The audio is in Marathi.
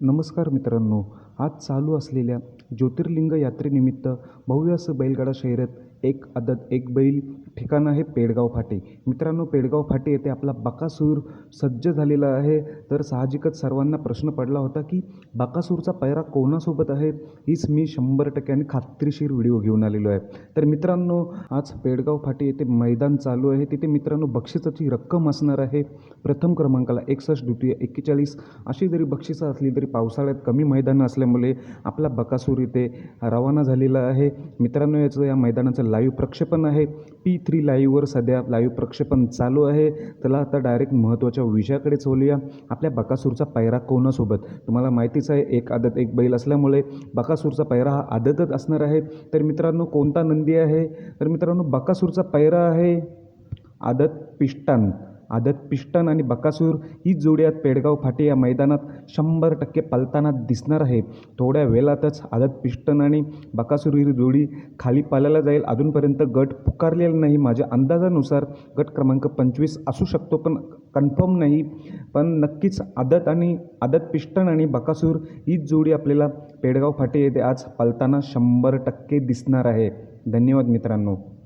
नमस्कार मित्रांनो आज चालू असलेल्या ज्योतिर्लिंग यात्रेनिमित्त भव्य असं बैलगाडा शर्यत एक आदत एक बैल ठिकाण आहे पेडगाव फाटे. मित्रांनो पेडगाव फाटे येथे आपला बकासूर सज्ज झालेला आहे. तर साहजिकच सर्वांना प्रश्न पडला होता की बकासूरचा पैरा कोणासोबत आहे? हीच मी शंभर टक्क्याने खात्रीशीर व्हिडिओ घेऊन आलेलो आहे. तर मित्रांनो आज पेडगाव फाटे येथे मैदान चालू आहे. तिथे मित्रांनो बक्षिसाची रक्कम असणार आहे. प्रथम क्रमांकाला एकसष्ट द्वितीय एक्केचाळीस. अशी जरी बक्षिसं असली तरी पावसाळ्यात कमी मैदानं असल्यामुळे आपला बकासूर इथे रवाना झालेला आहे. मित्रांनो याचं या मैदानाचं लाईव्ह प्रक्षेपण आहे. पी थ्री लाईव्हवर सध्या लाईव्ह प्रक्षेपण चालू आहे. त्याला आता डायरेक्ट महत्त्वाच्या विषयाकडे चोलूया. आपल्या बकासूरचा पैरा कोणासोबत? तुम्हाला माहितीच आहे एक आदत एक बैल असल्यामुळे बकासूरचा पैरा हा आदतच असणार आहे. तर मित्रांनो कोणता नंदी आहे? तर मित्रांनो बकासूरचा पैरा आहे आदत पिष्टान. आदत पिष्टन आणि बकासूर ही जोडी आज पेडगाव फाटे या मैदानात शंभर टक्के पलताना दिसणार आहे. थोड्या वेळातच आदत पिष्टन आणि बकासूर ही जोडी खाली पालायला जाईल. अजूनपर्यंत गट पुकारलेला नाही. माझ्या अंदाजानुसार गट क्रमांक पंचवीस असू शकतो पण कन्फर्म नाही. पण नक्कीच आदत आणि आदत पिष्टन आणि बकासूर हीच जोडी आपल्याला पेडगाव फाटे येथे आज पलताना शंभर टक्के दिसणार आहे. धन्यवाद मित्रांनो.